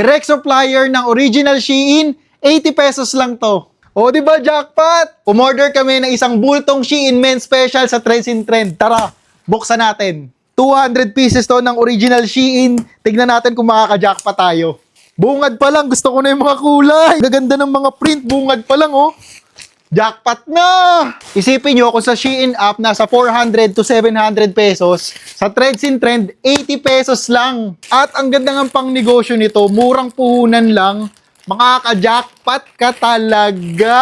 Direct supplier ng original Shein, 80 pesos lang to. O, di ba, jackpot? Umorder kami ng isang bultong Shein Men Special sa Trends in Trend. Tara, buksan natin. 200 pieces to ng original Shein. Tignan natin kung makaka-jackpot tayo. Bungad pa lang, gusto ko na yung mga kulay. Gaganda ng mga print, bungad pa lang, oh. Jackpot na! Isipin nyo, kung sa Shein app, nasa 400 to 700 pesos. Sa Trends in Trend, 80 pesos lang. At ang ganda ng pang negosyo nito, murang puhunan lang. Makaka-jackpot ka talaga!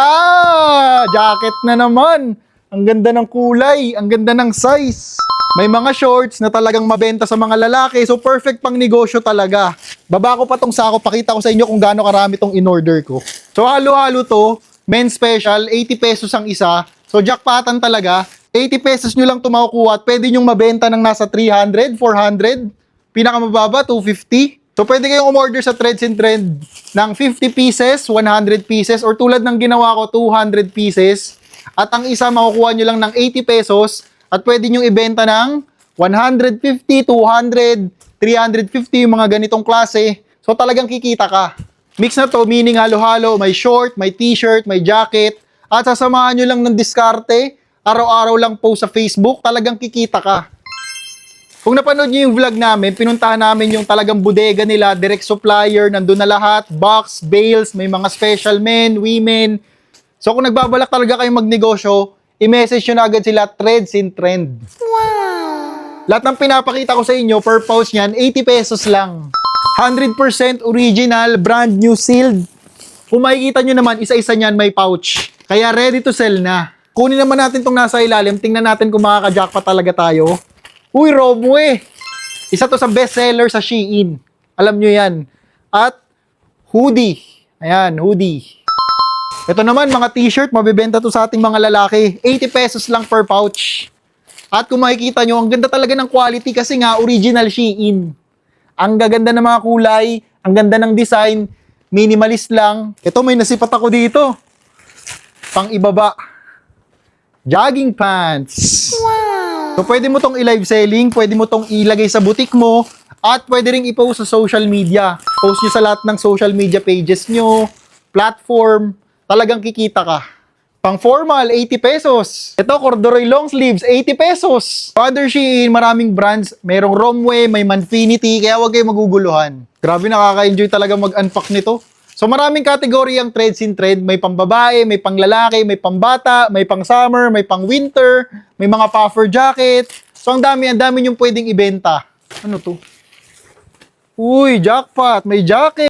Jacket na naman! Ang ganda ng kulay, ang ganda ng size. May mga shorts na talagang mabenta sa mga lalaki, so perfect pang negosyo talaga. Baba ko pa tong sako, pakita ko sa inyo kung gaano karami tong in-order ko. So halo-halo to, men's special, 80 pesos ang isa. So jackpotan talaga, 80 pesos nyo lang tumakukuha at pwede nyong mabenta ng nasa 300, 400, pinakamababa, 250. So pwede kayong umorder sa Threads and Trend ng 50 pieces, 100 pieces, or tulad ng ginawa ko, 200 pieces. At ang isa makukuha nyo lang ng 80 pesos at pwede nyo ibenta ng 150, 200, 350 yung mga ganitong klase. So talagang kikita ka. Mix na to, meaning halo-halo, may short, may t-shirt, may jacket. At sasamahan nyo lang ng diskarte, araw-araw lang post sa Facebook, talagang kikita ka. Kung napanood niyo yung vlog namin, pinuntahan namin yung talagang bodega nila, direct supplier, nandun na lahat, box, bales, may mga special men, women. So kung nagbabalak talaga kayong magnegosyo, i-message nyo na agad sila Threads in Trend. Lahat ng pinapakita ko sa inyo, per post niyan, 80 pesos lang. 100% original, brand new sealed. Kung makikita nyo naman, isa-isa niyan may pouch. Kaya ready to sell na. Kunin naman natin tong nasa ilalim, tingnan natin kung makaka-jackpot talaga tayo. Uy, Romwe! Isa to sa bestseller sa Shein. Alam nyo yan. At hoodie. Ayan, hoodie. Ito naman, mga t-shirt, mabibenta to sa ating mga lalaki. 80 pesos lang per pouch. At kung makikita nyo, ang ganda talaga ng quality kasi nga original Shein. Ang gaganda ng mga kulay, ang ganda ng design, minimalist lang. Ito may nasipat ako dito. Pang ibaba. Jogging pants. So pwede mo tong i-live selling, pwede mo tong ilagay sa butik mo, at pwede ring i-post sa social media. Post nyo sa lahat ng social media pages nyo, platform, talagang kikita ka. Pang formal, 80 pesos. Ito, corduroy long sleeves, 80 pesos. Other Shein, maraming brands. Merong Romwe, may Manfinity, kaya huwag kayong maguguluhan. Grabe, nakaka-enjoy talaga mag-unpack nito. So maraming kategory ang trades in trade. May pambabae, may panglalaki, may pambata, may pang summer, may pang winter, may mga puffer jacket. So ang dami, ang dami yung pwedeng ibenta. Ano to? Uy, jackpot, may jacket.